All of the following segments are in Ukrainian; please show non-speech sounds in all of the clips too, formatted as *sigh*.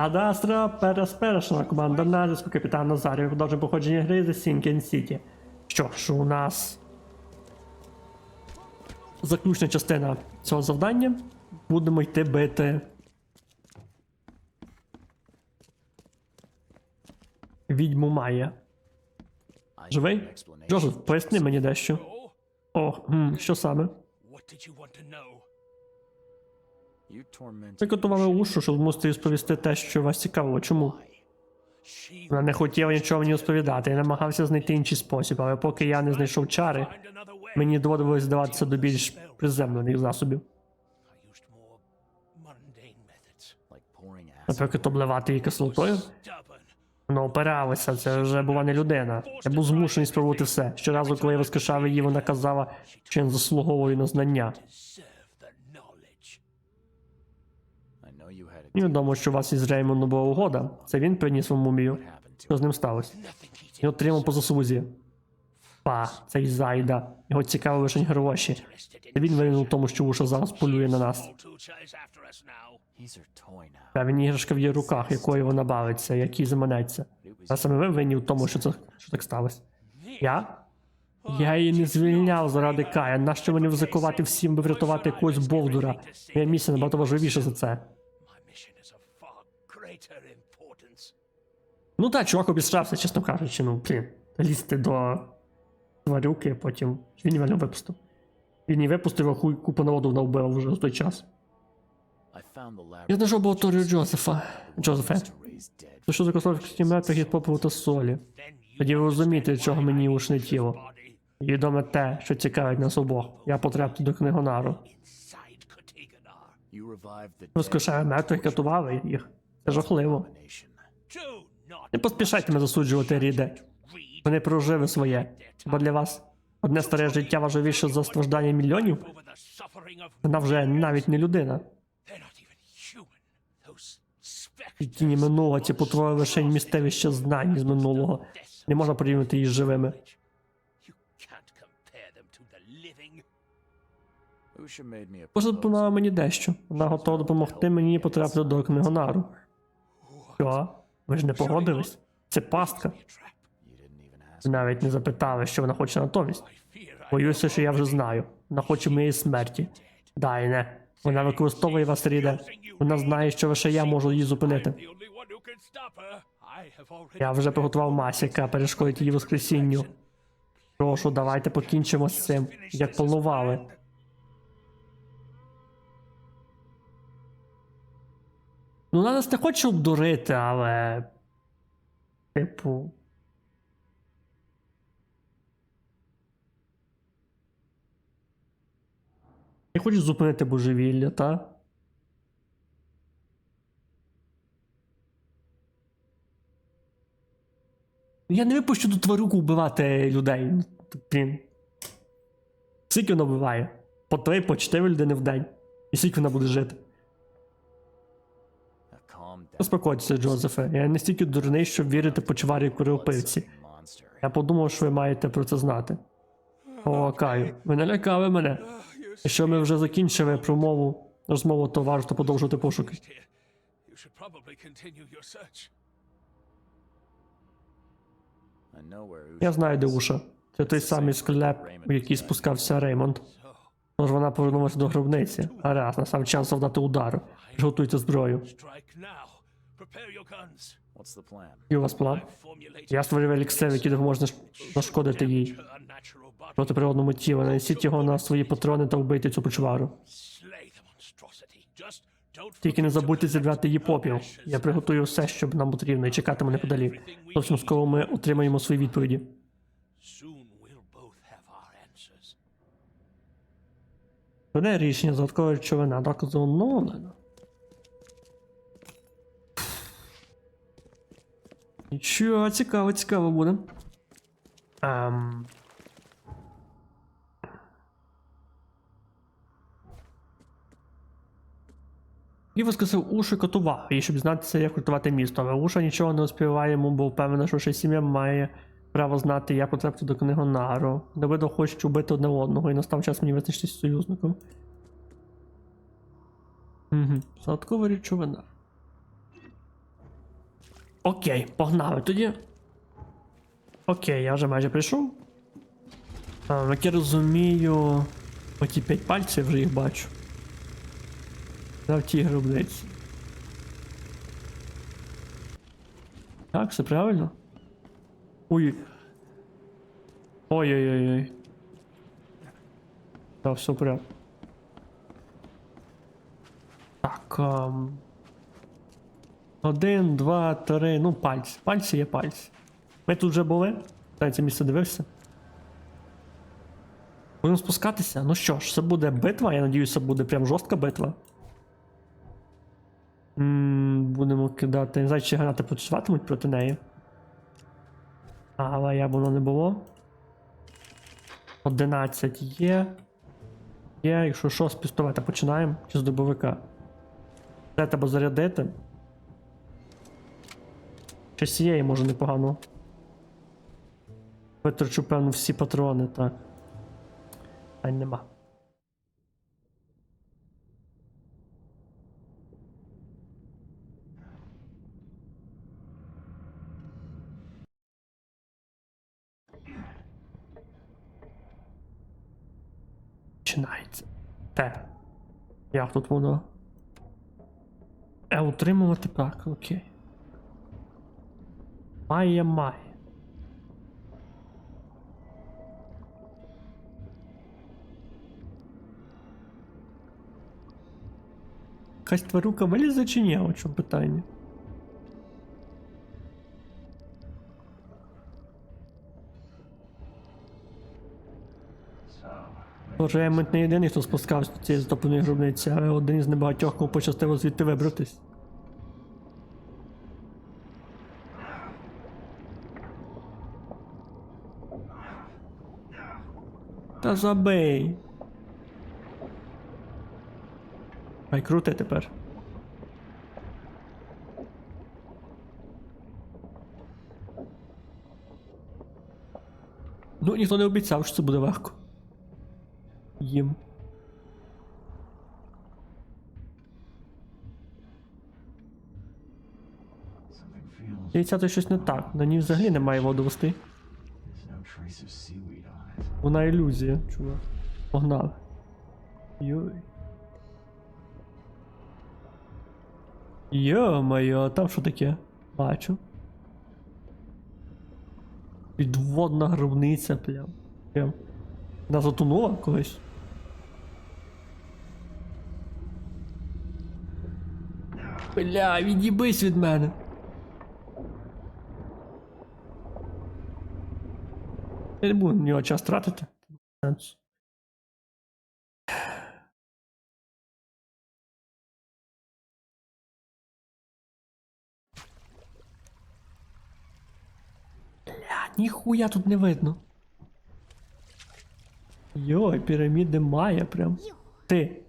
Адастра переспершена команда натиску капітан Назарів. Продовжує походження гри за Сінкен Сіті. Що ж, у нас заключна частина цього завдання. Будемо йти бити. Відьму Майя. Живий? Джозеф, поясни мені дещо. О, що саме? Ви готували ушу, щоб мусити розповісти те, що вас цікавило. Чому? Вона не хотіла нічого мені розповідати. Я намагався знайти інший спосіб, але поки я не знайшов чари, мені доводилось здаватися до більш приземлених засобів. Наприклад, обливати її кислотою. Вона опиралася, це вже була не людина. Я був змушений спробувати все. Щоразу, коли я розкошав її, вона казала, що я заслуговую на знання. Мені відомо, що у вас із Реймондом була угода. Це він приніс вам мумію. Що з ним сталося? Він отримав по заслузі. Па, цей зайда. Його цікаві лише гроші. Та він винен у тому, що Уша зараз полює на нас. Та він іграшка в її руках, якою вона бавиться, який заманеться. А саме ви винні в тому, що це що так сталося. Я? Я її не звільняв заради Кая. Нащо мені ризикувати всім, би врятувати якогось бовдура? Моя місія набагато важливіша за це. Ну так, чувак обістрався, чесно кажучи, ну блін, лізти до тварюки, потім він її випустив. Він її випустив, а хуй купу народу вона вбила вже в той час. Я знайшов лабораторію Джозефа. Джозефе. То що за космічні від попелу та солі? Тоді ви розумієте, чого мені ушне тіло. відоме те, що цікавить нас обох. Я потрапив до книгонару. Kotiganar. Метри катували їх. Це жахливо. Не поспішайте мене засуджувати, Ріде. Вони прожили своє. Бо для вас одне старе життя важливіше за страждання мільйонів. Вона вже навіть не людина. І тіні минулого ці потвори лише містеві ще знань з минулого. Не можна порівняти їх з живими. Боже запропонувала мені дещо. Вона готова допомогти мені потрапити до книгонару. Що? Ви ж не погодились? Це пастка. Ви навіть не запитали, що вона хоче натомість. Боюся, що я вже знаю. Вона хоче моєї смерті. Дайне. Вона використовує вас, Ріде. Вона знає, що лише я можу її зупинити. Я вже приготував масі, яка перешкодить її воскресінню. Прошу, давайте покінчимо з цим, як планували. Ну, вона нас не хоче обдурити, але. Типу. Я хочу зупинити божевілля, та? Я не випущу до тварюку вбивати людей. Блін. Скільки вона вбиває? По три, по чотири людини в день. І скільки вона буде жити? Успокойтеся, Джозефе. Я не стільки дурний, щоб вірити почварі куриопивці. Я подумав, що ви маєте про це знати. О, Каю, ви налякали мене. Якщо ми вже закінчили промову, розмову, то варто продовжувати пошуки. Я знаю, де Уша. Це той самий склеп, у який спускався Реймонд. Тож вона повернулася до гробниці. А раз, настав час завдати удару. Приготуйте зброю. І у вас план? Я створив еліксир, який допоможе наш- нашкодити їй. Проти природному тілу. Нанесіть його на свої патрони та вбийте цю почвару. Slay the monstrosity. Just don't Тільки не забудьте зібрати її попіл. Я приготую все, що нам потрібно, і чекатиму неподалік. Зовсім скоро ми отримаємо свої відповіді. Веде рішення додаткової речовина, доказу оновлено. Нічого, цікаво, цікаво буде. Ем... І воскресив Ушу і котував, і щоб знатися, як рятувати місто. Але Уша нічого не успіває, йому бо впевнена, що ще сім'я має право знати, як потрапити до книгонару. Давидо хочуть убити одне одного, і настав час мені визначитися з союзником. Угу. Додаткова речовина. Окей, погнали тоді. Окей, я вже майже прийшов. А, як я розумію, оті п'ять пальців вже їх бачу. В тій гробниці. Так, все правильно? Ой. Ой-ой-ой. Так, все порядку. Так. ам, Один, два, три, ну пальці. Пальці є пальці. Ми тут вже були. Та це місце дивився. Будемо спускатися. Ну що ж, це буде битва. Я надіюся, це буде прям жорстка битва. м будемо кидати. Не знаю, чи гранати працюватимуть проти неї. Але як воно не було. 11 є. Є, якщо що, з пістолета починаємо, чи з дробовика. Це треба зарядити. Чи з цієї може непогано. Витрачу, певно, всі патрони, так. Ай нема. Починається. Те. Як тут воно? Е, утримувати так, окей. Має має. Якась тварюка вилізе чи ні? От чому питання. Боже, я мить не єдиний, хто спускався до цієї затопленої гробниці, а один із небагатьох, кому пощастило звідти вибратись. Та забий. Хай крути тепер. Ну, ніхто не обіцяв, що це буде легко. Їм. Яйця то щось не так. На ній взагалі немає водовости. Вона ілюзія, чувак. Погнали. Йой. Йо-моє, а там що таке? Бачу. Підводна гробниця, прям. Прям. Вона затонула колись. Бля, від'їбись від мене. Я не буду на нього час тратити. Бля, ніхуя тут не видно. Йой, піраміди має прям. Ти.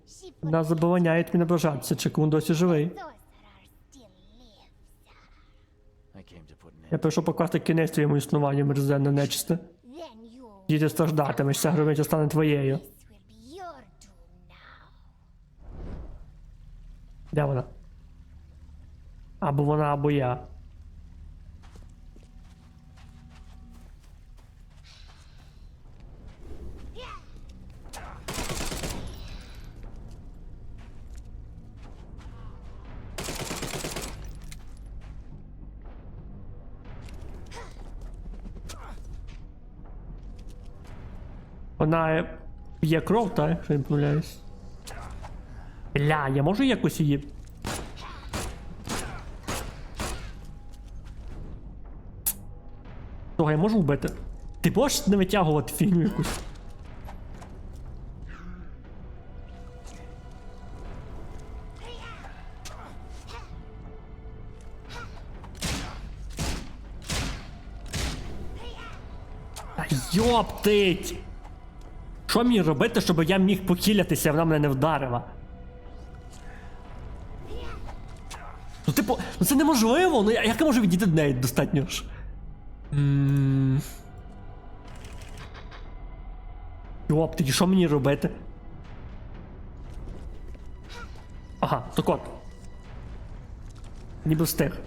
Нас забороняє тобі наближатися, чи кун досі живий. Я прийшов покласти кінець твоєму існуванню мерзенне нечисте. Діти страждатимеш, ця гробниця стане твоєю. Де вона? Або вона, або я. Вона є кров, так? Якщо я не помиляюсь. Бля, я можу якось її. Того я можу вбити. Ти можеш не витягувати фігню якусь? Йоптить! Що мені робити, щоб я міг похилятися, вона мене не вдарила? Ну, типу, ну це неможливо. Ну я- як я можу відійти до неї достатньо ж? М. Йоптить, і що мені робити? Ага, так от. Ніби встиг.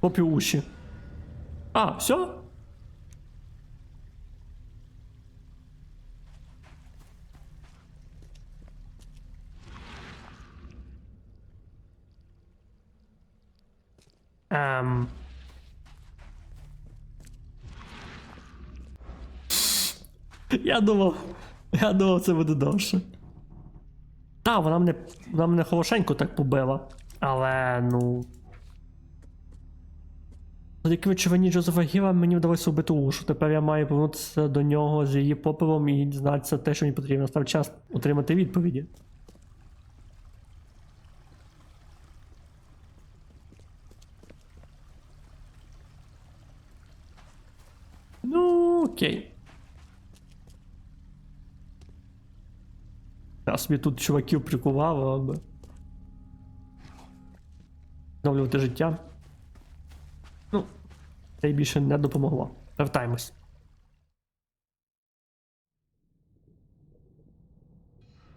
Попі уші. А, все? Ем... Я думав, я думав, це буде довше. Та, вона мене, вона мене хорошенько так побила. Але, ну. Завдяки відчуванні Джозефа Гіла мені вдалося вбити ушу. Тепер я маю повернутися до нього з її попелом і дізнатися те, що мені потрібно. Настав час отримати відповіді. Ну, окей. Я собі тут чуваків прикував, аби. Відновлювати життя. Ну, це й більше не допомогло. Вертаємось.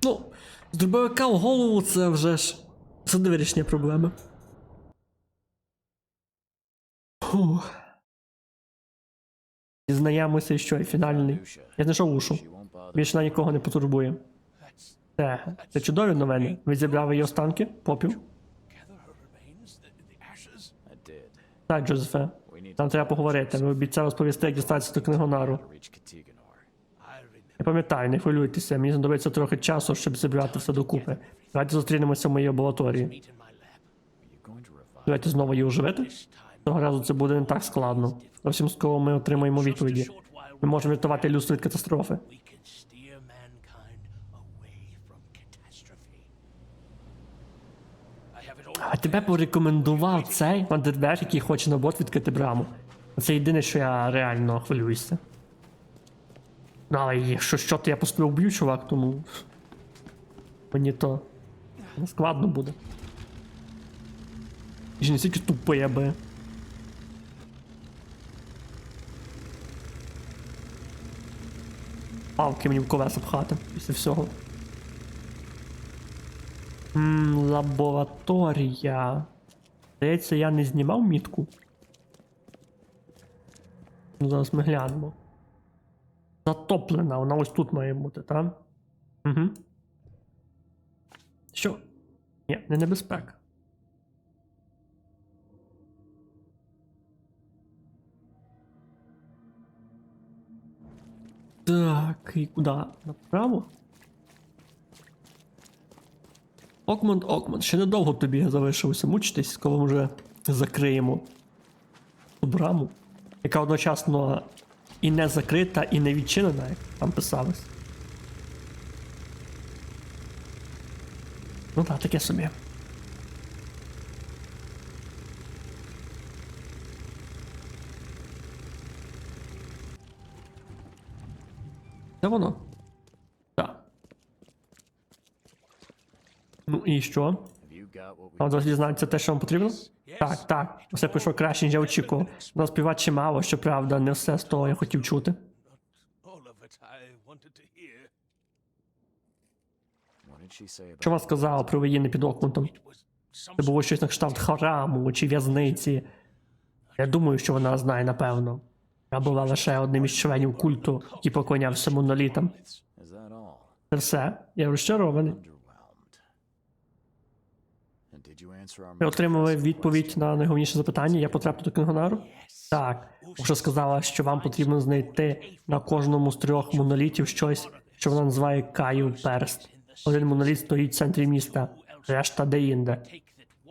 Ну, з дробовика в голову це вже ж. Це не вирішення проблеми. Фух. Дізнаємося, що і фінальний. Я знайшов ушу. Більше на нікого не потурбує. Це, це чудові новини. Ви зібрали її останки? Попів? Так, Джозефе. Нам треба поговорити. Ви обіцяли розповісти, як дістатися до книгонару. Я пам'ятаю, не хвилюйтеся, мені знадобиться трохи часу, щоб зібрати все докупи. Давайте зустрінемося в моїй revive? Давайте знову її оживити. Цього разу це буде не так складно. Зовсім скоро ми отримаємо відповіді. Ми можемо рятувати людство від катастрофи. А тебе порекомендував цей Вандерберг, який хоче на бот відкрити браму. Це єдине, що я реально хвилююся. Ну, але якщо що, то я просто вб'ю, чувак, тому. Мені то складно буде. І ж не стільки тупий, аби. Палки мені в колеса пхати після всього. М, лабораторія. Здається, я не знімав мітку. Ну, зараз ми глянемо. Затоплена, вона ось тут має бути, так? Угу. Що? Ні, не небезпека. Так, і куди? Направо? Окмонд, Окмонд, ще недовго тобі залишилося мучитись, коли ми вже закриємо цю браму, яка одночасно і не закрита, і не відчинена, як там писалось. Ну так, таке собі. Це воно? Так. Ну і що? Вам зараз дізнається те, що вам потрібно? Так, так. Все пройшло краще, ніж я очікував. Нас співати чимало, щоправда, не все з того я хотів чути. Що вона сказала про воїни під Окмутом? Це було щось на кшталт хараму чи в'язниці. Я думаю, що вона знає, напевно. Я була лише одним із членів культу, який поклонявся монолітам. Це все. Я розчарований. Ви отримали відповідь на найголовніше запитання. Я потрапив до книгонару? Так. Вже сказала, що вам потрібно знайти на кожному з трьох монолітів щось, що вона називає Каїв перст. Один моноліт стоїть в центрі міста, решта де-інде.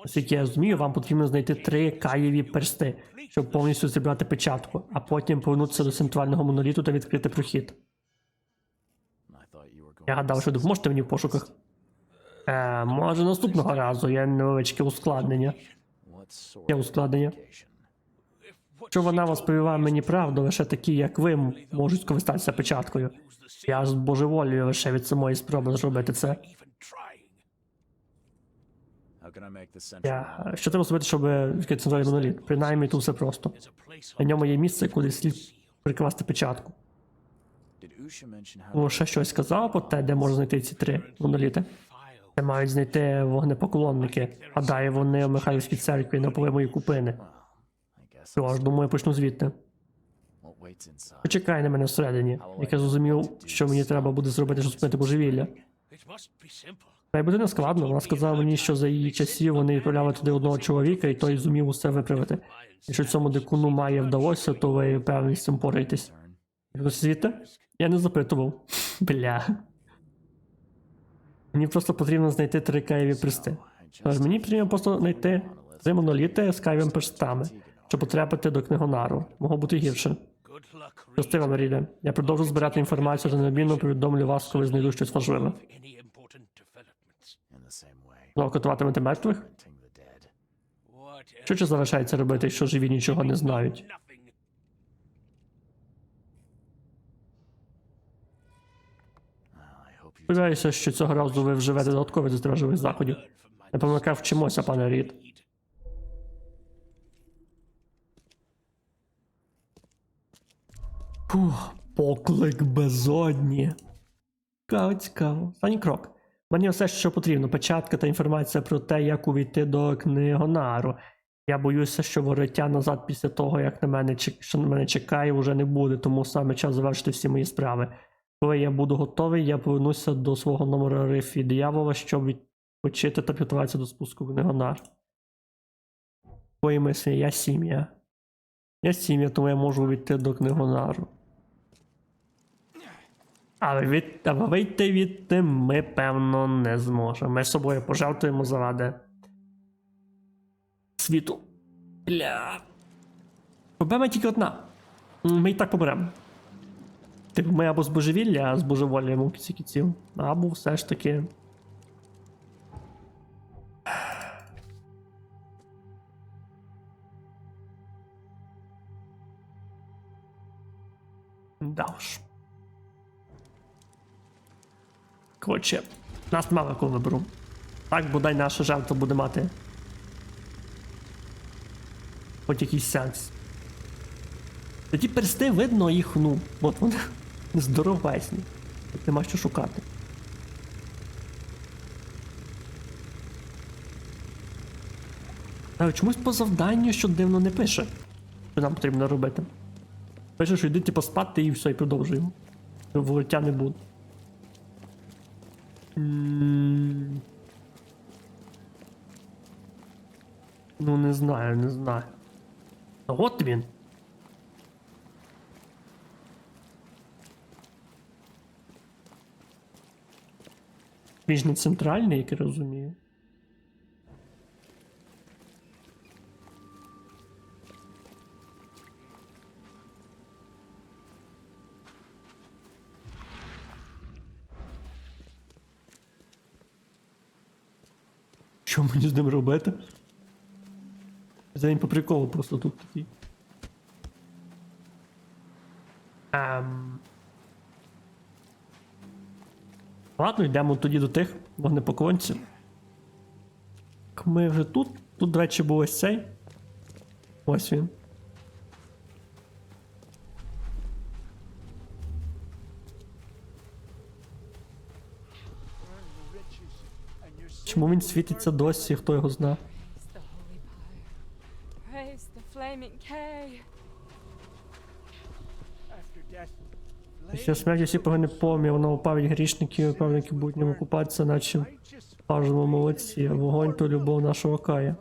Оскільки я розумію, вам потрібно знайти три каєві персти, щоб повністю зібрати печатку, а потім повернутися до центрального моноліту та відкрити прохід. Я гадав, що допоможете мені в пошуках. Е, може наступного разу є невеличке ускладнення. Є ускладнення. communication? Що вона розповіла мені правду, лише такі, як ви, можуть скористатися печаткою. Я збожеволюю лише від самої спроби зробити це. Я що треба зробити, щоб відкрити центральний моноліт? Принаймні тут все просто. На ньому є місце, куди слід прикласти печатку. To ще щось сказала про те, де можна знайти ці три моноліти. Це мають знайти вогнепоклонники. Гадаю, вони в Михайлівській церкві на мої купини. Well, Що ж, думаю, почну звідти. Почекай на мене всередині. Як я зрозумів, що мені треба буде зробити, щоб спинити божевілля. Та й буде не складно. Вона сказала мені, що за її часів вони відправляли туди одного чоловіка, і той зумів усе виправити. Якщо цьому дикуну має вдалося, то ви певні з цим пораєтесь. Хтось звідти? Я не запитував. *laughs* Бля. Мені просто потрібно знайти три каєві присти. Тож мені потрібно просто знайти три моноліти з каєвим пристами, щоб потрапити до книгонару. Могло бути гірше. Reed. Щастива, Меріде. Я продовжу збирати інформацію та необмінно повідомлю вас, коли знайду щось важливе. Знову катуватимете мертвих? Що ще залишається робити, що живі нічого не знають? Сподіваюся, що цього разу ви вживете додаткові до стражових заходів. Напевно, як вчимося, пане Рід. Фух, поклик безодні. Цікаво, цікаво. Останній крок. Мені все, що потрібно. Печатка та інформація про те, як увійти до книгонару. Я боюся, що вороття назад після того, як на мене що на мене чекає, вже не буде, тому саме час завершити всі мої справи. Коли я буду готовий, я повернуся до свого номера рифі диявола, щоб відпочити та підготуватися до спуску в книгонар. Твої мислі, я сім'я. Я сім'я, тому я можу увійти до книгонару. Але від, вийти відти ми, певно, не зможемо. Ми з собою пожертвуємо заради світу. Бля. Проблема тільки одна. Ми і так поберемо. Типу, ми або з божевілля збожеволіємо в кінці кінців, або все ж таки. Да уж. Коротше, нас мало кого виберу. Так, бодай наша жертва буде мати. Хоч якийсь сенс. Тоді персти видно їх, ну, от вони *laughs* здоровесні. Тут нема що шукати. Але чомусь по завданню, що дивно не пише, що нам потрібно робити. Пише, що йди типу спати і все, і продовжуємо. Вороття не буде. Ну, не знаю, не знаю. А от він. Він ж не центральний, як я розумію. Що мені з ним робити? Це він по приколу просто тут такий. Ем... Ладно, йдемо тоді до тих вогнепоклонців. Ми вже тут. Тут, до речі, був ось цей. Ось він. Чому він світиться досі, хто його зна? Після смерті всі погані помі, воно упавить грішників, і певники будуть в ньому купатися, наче в молодці. Вогонь то любов нашого кая.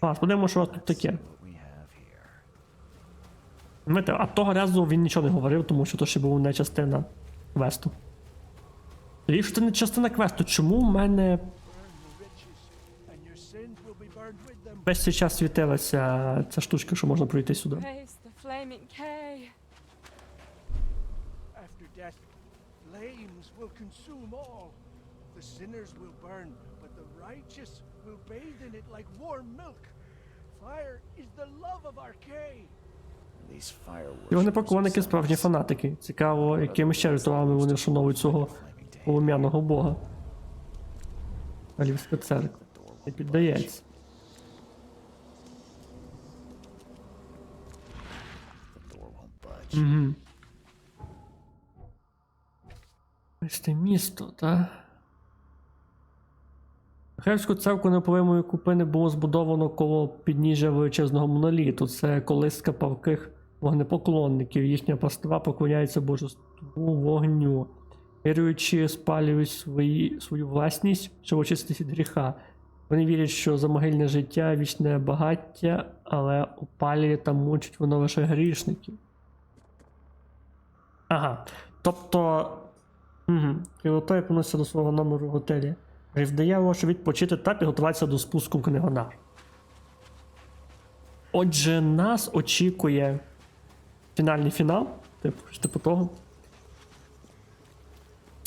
А, подивимо, що у вас тут таке. Знаєте, а того разу він нічого не говорив, тому що то ще був не частина квесту. Це не частина квесту, чому в мене весь цей час світилася ця штучка, що можна пройти сюди? Praise the flaming K. After death, flames will consume all. The sinners will burn, but the righteous will bathe in it like warm milk. Fire is the love of Arcay. These fire І вони worshippers поклонники справжні фанатики. Цікаво, якими ще ритуалами вони вшановують цього. Полум'яного бога. Алівська церква. Не піддається. Угу. Ось це місто, та? Хревську церкву непомимої купини було збудовано коло підніжжя величезного моноліту. Це колиска павких вогнепоклонників. Їхня пастава поклоняється божеству вогню. Віруючи, спалюють свої, свою власність, щоб очиститися від гріха. Вони вірять, що замогильне життя вічне багаття, але опалює та мучить воно лише грішників. Ага. Тобто. Угу. Кривотой поноситься до свого номеру в готелі. Рівдає лише відпочити та підготуватися до спуску в. Отже, нас очікує фінальний фінал, типу, типу того.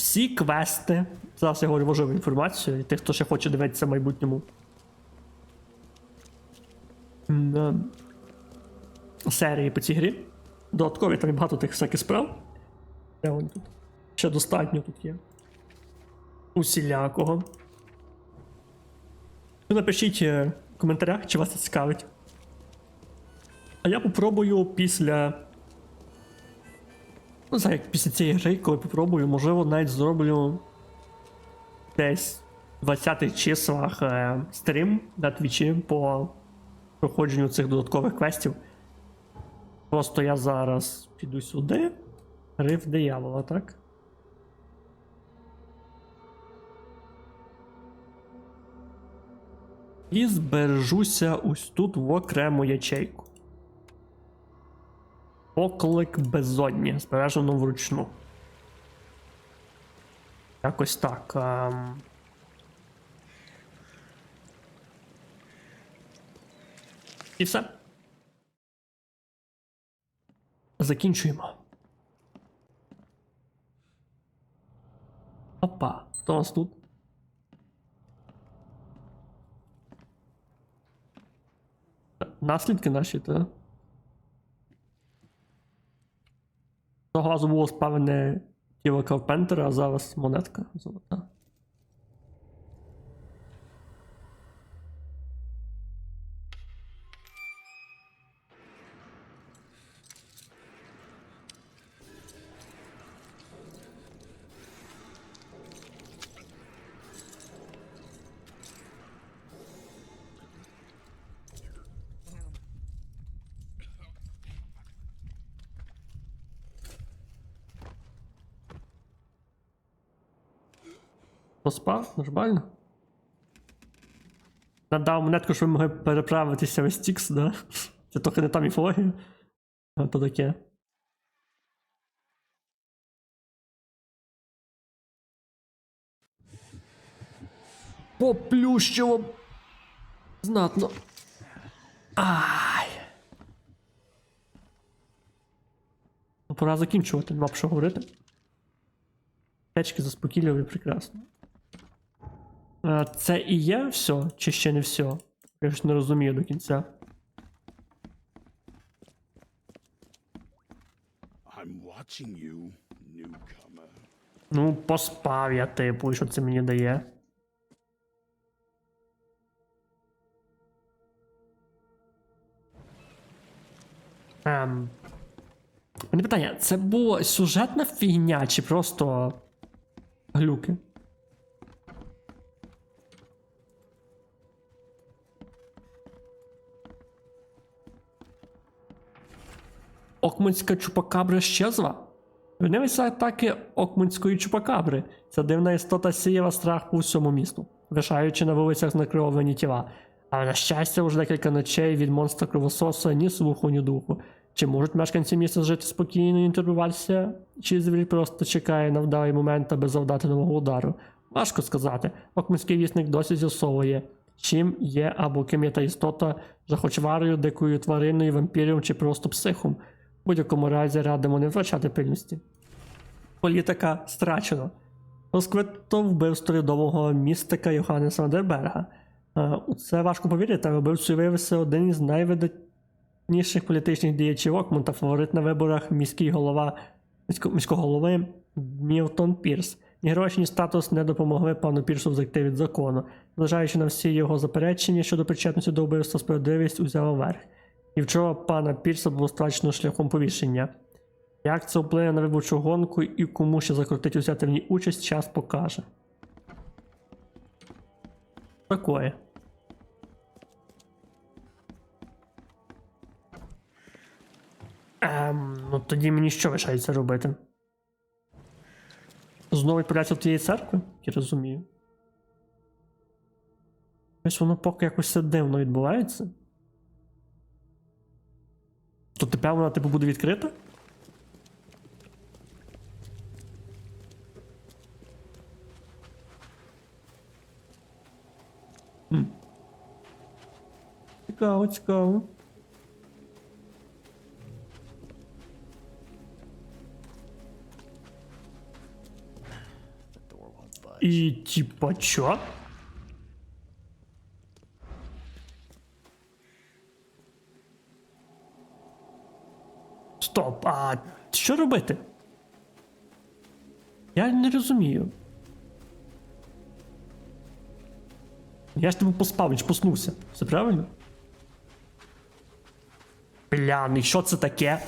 Всі квести. Зараз я говорю важливу інформацію, і тих, хто ще хоче дивитися в майбутньому. Е, Серії по цій грі. Додаткові там багато тих всяких справ. Де вони тут? Ще достатньо тут є. Усілякого. Ви напишіть е, в коментарях, чи вас це цікавить. А я попробую після. Ну, як після цієї гри, коли попробую, можливо, навіть зроблю десь в 20 числах е, стрім на твічі по проходженню цих додаткових квестів. Просто я зараз піду сюди. Риф диявола, так? І збережуся ось тут в окрему ячейку. Поклик безодні, збережено вручну. Якось так. Ем... І все. Закінчуємо. Опа, хто у нас тут? Наслідки наші, та? Того разу було спавлене тіло Карпентера, а зараз монетка золота. Нормально? Надав монетку, щоб ми могли переправитися в Стікс, да? Це трохи не та міфологія. А то таке. Поплющило. Знатно. Ай. Ну, пора закінчувати, нема про що говорити. Течки заспокійливі прекрасно. А, це і є все, чи ще не все? Я ж не розумію до кінця. I'm watching you, newcomer. Ну, поспав я, типу, що це мені дає? Ем. Мене питання, це була сюжетна фігня, чи просто глюки? Окмунська чупакабра щезла? Винилися атаки окмунської чупакабри. Ця дивна істота сіяла страх по всьому місту, лишаючи на вулицях знакривовані тіла. Але на щастя, вже декілька ночей від монстра кровососа ні слуху, ні духу. Чи можуть мешканці міста жити спокійно і турбуватися, чи звір просто чекає на вдалий момент, аби завдати нового удару? Важко сказати. Окмунський вісник досі з'ясовує, чим є або ким є та істота, захочварою, дикою твариною, вампіром чи просто психом. В будь-якому разі радимо не втрачати пильності. Політика страчено. Розквито вбивство відомого містика Йоханнеса Вандерберга. Е, У це важко повірити, але вбивцею виявився один із найвидатніших політичних діячів Окман та фаворит на виборах міський голова міського голови Мілтон Пірс. Ні статус не допомогли пану Пірсу втекти від закону. Зважаючи на всі його заперечення щодо причетності до вбивства, справедливість узяла верх. І вчора пана Пірса було страчено шляхом повішення. Як це вплине на виборчу гонку і кому ще закрутить взяти в ній участь, час покаже. Такое. Ем, ну тоді мені що лишається робити? Знову відправляться в тієї церкви? Я розумію. Ось воно поки якось все дивно відбувається. То тепер вона типу буде відкрита? Хм. Цікаво, цікаво. І типа чо? Стоп, а що робити? Я не розумію. Я ж тебе поспав, ж поснувся. Все правильно? Бляний, що це таке?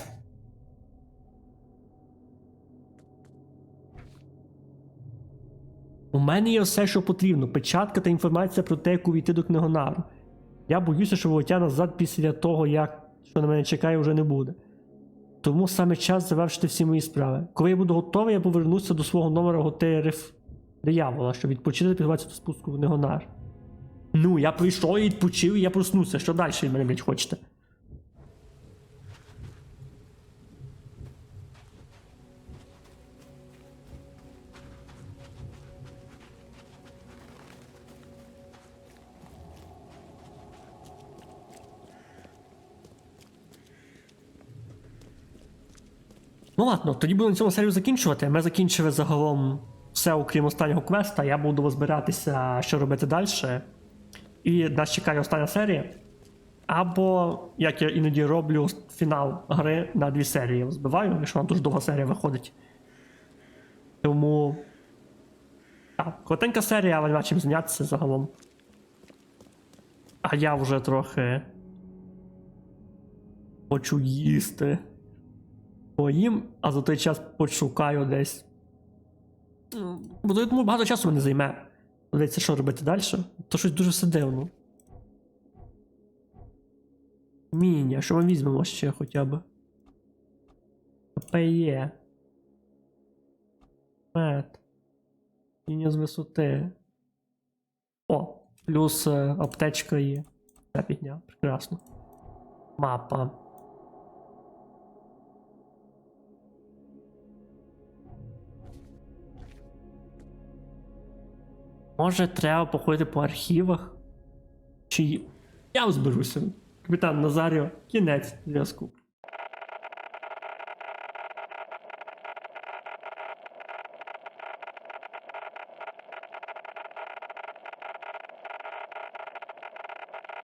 У мене є все, що потрібно: печатка та інформація про те, як увійти до книгонару. Я боюся, що вороття назад після того, як що на мене чекає, вже не буде. Тому саме час завершити всі мої справи. Коли я буду готовий, я повернуся до свого номера готелю Риф диявола, щоб відпочити підготуватися до спуску в Негонар. Ну, я прийшов і відпочив, і я проснувся. Що далі від мене, блядь, хочете? Ну ладно, тоді будемо цьому серію закінчувати. Ми закінчили загалом все, окрім останнього квеста. Я буду розбиратися, що робити далі. І нас чекає остання серія. Або, як я іноді роблю, фінал гри на дві серії розбиваю, якщо вона дуже довга серія виходить. Тому. Так, коротенька серія, але нема чим зайнятися загалом. А я вже трохи. Хочу їсти поїм, а за той час пошукаю десь. Бо я думаю, багато часу мене займе. Дивіться, що робити далі. То щось дуже все дивно. Міня, що ми візьмемо ще хоча б. ПЕ. Мед. Міня з висоти. О, плюс е, аптечка є. Я підняв. Прекрасно. Мапа. Може, треба походити по архівах? Чи. Я розберуся. Капітан Назаріо, кінець зв'язку.